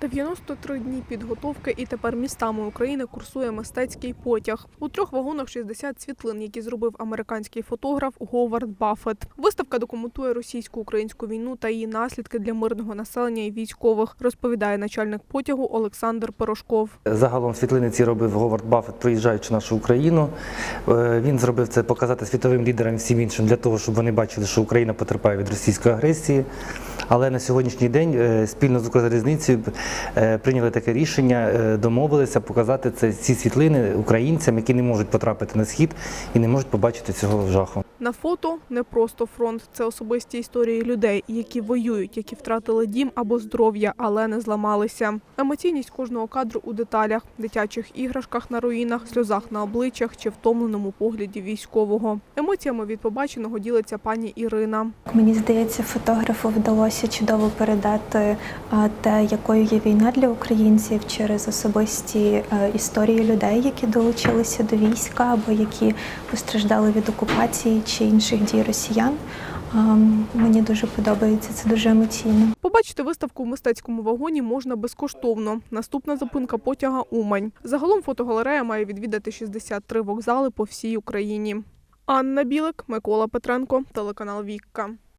93 дні підготовки і тепер містами України курсує мистецький потяг. У трьох вагонах 60 світлин, які зробив американський фотограф Говард Баффет. Виставка документує російсько-українську війну та її наслідки для мирного населення і військових, розповідає начальник потягу Олександр Порошков. Загалом світлини ці робив Говард Баффет, проїжджаючи нашу Україну. Е, Він зробив це показати світовим лідерам і всім іншим для того, щоб вони бачили, що Україна потерпає від російської агресії. Але на сьогоднішній день е, спільно з Укрзалізницею е, прийняли таке рішення, е, домовилися показати це ці світлини українцям, які не можуть потрапити на схід і не можуть побачити цього жаху. На фото не просто фронт, це особисті історії людей, які воюють, які втратили дім або здоров'я, але не зламалися. Емоційність кожного кадру у деталях, дитячих іграшках на руїнах, сльозах на обличчях чи втомленому погляді військового. Емоціями від побаченого ділиться пані Ірина. Мені здається, фотографу вдалося чудово передати те, якою є війна для українців через особисті е, історії людей, які долучилися до війська або які постраждали від окупації чи інших дій росіян. Мені дуже подобається, це дуже емоційно. Побачити виставку в мистецькому вагоні можна безкоштовно. Наступна зупинка потяга Умань. Загалом фотогалерея має відвідати 63 вокзали по всій Україні. Анна Білик, Микола Петренко, телеканал Вікка.